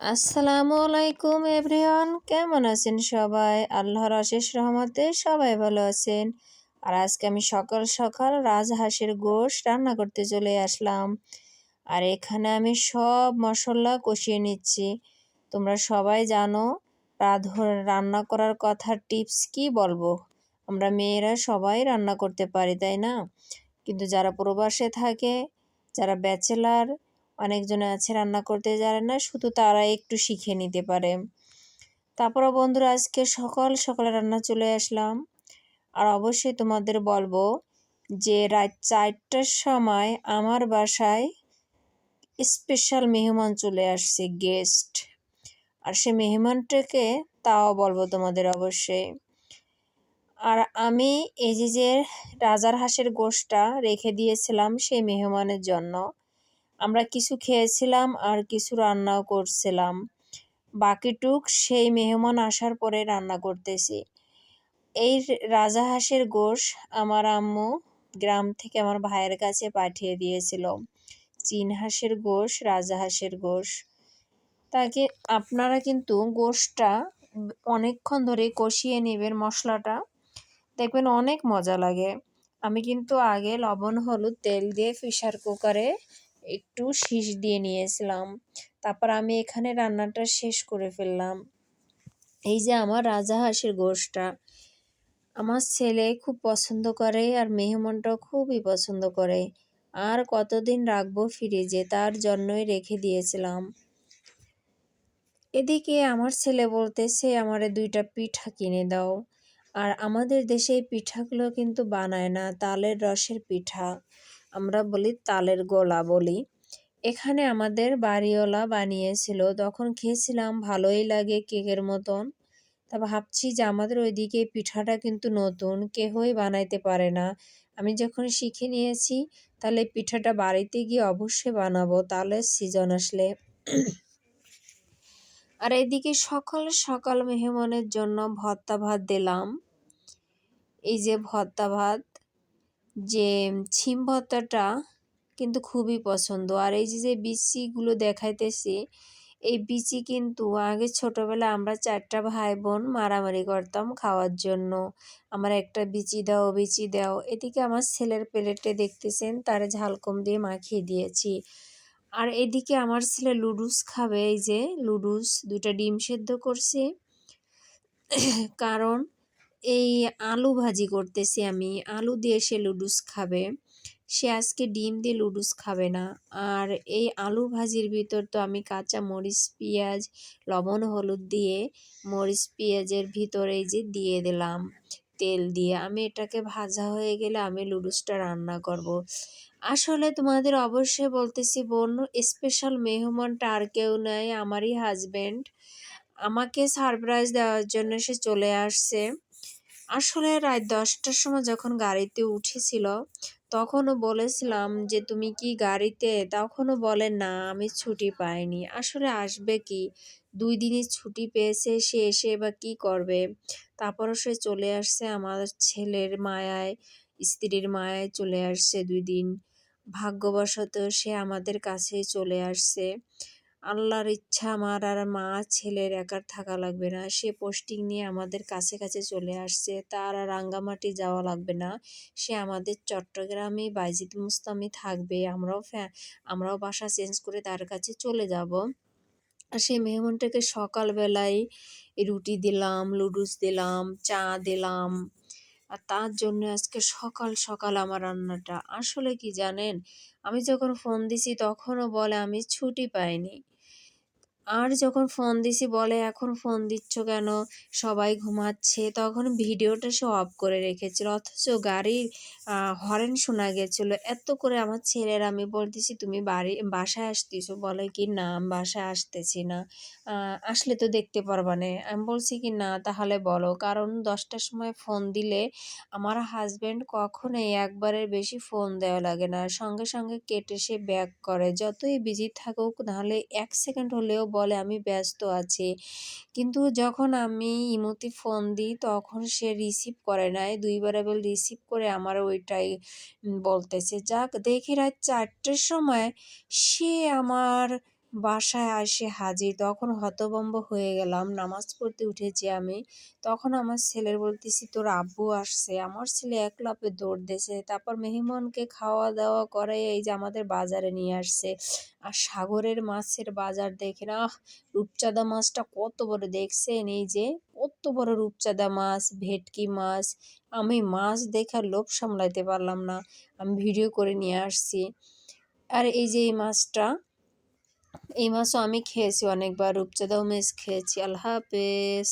আসসালামু আলাইকুম এভরিওয়ান, কেমন আছেন সবাই? আল্লাহর অশেষ রহমতে সবাই ভালো আছেন। আর আজকে আমি সকাল সকাল রাজহাঁসের গোশ রান্না করতে চলে আসলাম। আর এখানে আমি সব মশলা কষিয়ে নিচ্ছি। তোমরা সবাই জানো রাধর রান্না করার কথা টিপস কি বলব? আমরা মেয়েরা সবাই রান্না করতে পারি, তাই না? কিন্তু যারা প্রবাসে থাকে, যারা ব্যাচেলার অনেকজনে আছে রান্না করতে জানে না, শুধু তারা একটু শিখে নিতে পারে। তারপরে বন্ধুরা, আজকে সকাল সকালে রান্না চলে আসলাম। আর অবশ্যই তোমাদের বলব যে রাত চারটার সময় আমার বাসায় স্পেশাল মেহমান চলে আসছে গেস্ট আর সে মেহমানটাকে তাও বলব তোমাদের অবশ্যই। আর আমি এই যে যে রাজার হাঁসের গোশটা রেখে দিয়েছিলাম সেই মেহমানের জন্য আমরা কিছু খেয়েছিলাম আর কিছু রান্নাও করছিলাম। বাকিটুক সেই মেহমান আসার পরে রান্না করতেছি। এই রাজা হাঁসের গোশ আমার আম্মু গ্রাম থেকে আমার ভাইয়ের কাছে পাঠিয়ে দিয়েছিল। চীন হাঁসের গোশ, রাজা হাঁসের গোশ। তাকে আপনারা কিন্তু গোশটা অনেকক্ষণ ধরে কষিয়ে নেবেন মশলাটা। দেখবেন অনেক মজা লাগে। আমি কিন্তু আগে লবণ, হলুদ, তেল দিয়ে প্রেশার কুকারে একটু শীষ দিয়ে নিয়েছিলাম। তারপর আমি এখানে রান্নাটা শেষ করে ফেললাম। এই যে আমার রাজা হাঁসের গোশটা। আমার ছেলে খুব পছন্দ করে আর মেহমানটাও খুবই পছন্দ করে। আর কতদিন রাখব ফ্রিজে তার জন্যই রেখে দিয়েছিলাম। এদিকে আমার ছেলে বলতেছে, আমারে দুইটা পিঠা কিনে দাও। আর আমাদের দেশে এই পিঠাগুলো কিন্তু বানায় না, তালের রসের পিঠা। আমরা বলি তালের গোলা বলি। এখানে আমাদের বাড়িওয়ালা বানিয়েছিল। তখন খেয়েছিলাম, ভালোই লাগে কেকের মতন। তা ভাবছি যে আমাদের ওইদিকে পিঠাটা কিন্তু নতুন, কেহই বানাইতে পারে না। আমি যখন শিখে নিয়েছি, তাহলে পিঠাটা বাড়িতে গিয়ে অবশ্যই বানাবো, তাহলে সিজন আসলে। আর এদিকে সকাল সকাল মেহমানের জন্য ভর্তা ভাত দিলাম। এই যে ভর্তা ভাত যে ছিম ভর্তাটা কিন্তু খুবই পছন্দ। আর এই যে যে বিচিগুলো দেখাইতেছি, এই বিচি কিন্তু আগে ছোটবেলায় আমরা চারটা ভাই বোন মারামারি করতাম খাওয়ার জন্য। আমার একটা বিচি দাও বিচি দাও। এদিকে আমার ছেলের প্লেটে দেখতেছেন, তার ঝাল কম দিয়ে মাখিয়ে দিয়েছি। আর এদিকে আমার ছেলে লুডুস খাবে, এই যে লুডুস দুটা ডিম সেদ্ধ করছি। কারণ এই আলু ভাজি করতেছি আমি। আলু দিয়ে সে লুডুস খাবে। সে আজকে ডিম দিয়ে লুডুস খাবে না। আর এই আলু ভাজির ভিতর তো আমি কাঁচা মরিচ, পেঁয়াজ, লবণ, হলুদ দিয়ে মরিচ, পেঁয়াজের ভিতরে যে দিয়ে দিলাম তেল দিয়ে। আমি এটাকে ভাজা হয়ে গেলে আমি লুডুসটা রান্না করব। আসলে তোমাদের অবশ্যই বলতেছি, বোন স্পেশাল মেহমানটা আর কেউ নেই, আমারই হাজব্যান্ড আমাকে সারপ্রাইজ দেওয়ার জন্য সে চলে আসছে। আসলে রাত দশটার সময় যখন গাড়িতে উঠেছিল, তখনও বলেছিলাম যে, তুমি কি গাড়িতে? তখনও বলে, না, আমি ছুটি পাইনি। আসলে আসবে কি? দুই দিনই ছুটি পেয়েছে, সে এসে বা কি করবে? তারপরও সে চলে আসছে আমার ছেলের মায়ায়, স্ত্রীর মায়ায় চলে আসছে দুই দিন। ভাগ্যবশত সে আমাদের কাছেই চলে আসছে। আল্লাহর ইচ্ছা আমার আর মা, ছেলের একার থাকা লাগবে না। সে পোস্টিং নিয়ে আমাদের কাছে কাছে চলে আসছে। তার আর রাঙ্গামাটি যাওয়া লাগবে না। সে আমাদের চট্টগ্রামে বাইজিদ মুস্তামি থাকবে। আমরাও আমরাও বাসা চেঞ্জ করে তার কাছে চলে যাব। আর সেই মেহমানটাকে সকালবেলায় রুটি দিলাম লুডুস দিলাম, চা দিলাম। আর তার জন্য আজকে সকাল সকাল আমার রান্নাটা। আসলে কি জানেন? আমি যখন ফোন দিছি তখনও বলে আমি ছুটি পাইনি। আর যখন ফোন দিছি, বলে, এখন ফোন দিচ্ছ কেন? সবাই ঘুমাচ্ছে। তখন ভিডিওটা সে অফ করে রেখেছিল। অথচ গাড়ির হরেন শোনা গেছিল। এত করে আমার ছেলের আমি বলতেছি, তুমি বাড়ি, বাসায় আসতেছো? বলে, কি না বাসায় আসতেছি না। আসলে তো দেখতে পারবা না। আমি বলছি, কি না, তাহলে বলো। কারণ দশটার সময় ফোন দিলে আমার হাজব্যান্ড কখনোই একবারের বেশি ফোন দেওয়া লাগে না। সঙ্গে সঙ্গে কেটে সে ব্যাক করে। যতই বিজি থাকুক, নাহলে এক সেকেন্ড হলেও বলে আমি ব্যস্ত আছি। কিন্তু যখন আমি ইমতি ফোন দিই, তখন সে রিসিভ করে নাই দুইবার এবার রিসিভ করে আমার ওইটাই বলতেছে। যাক, দেখি রাত চারটের সময় সে আমার বাসায় আসে হাজির। তখন হতভম্ব হয়ে গেলাম। নামাজ পড়তে উঠেছি আমি। তখন আমার ছেলের বলতেছি, তোর আব্বু আসছে। আমার ছেলে এক লাফে দৌড় দিয়েছে তারপর মেহমানকে খাওয়া দাওয়া করে এই যে আমাদের বাজারে নিয়ে আসছে। আর সাগরের মাছের বাজার দেখেন, আহ! রূপচাঁদা মাছটা কত বড়। দেখছেন এই যে কত বড় রূপচাঁদা মাছ, ভেটকি মাছ। আমি মাছ দেখার লোভ সামলাইতে পারলাম না। আমি ভিডিও করে নিয়ে আসছি। আর এই যে এই মাছটা এই মাছও আমি খেয়েছি অনেকবার রূপচাঁদাও মেস খেয়েছি। আল্লাহ হাফেজ।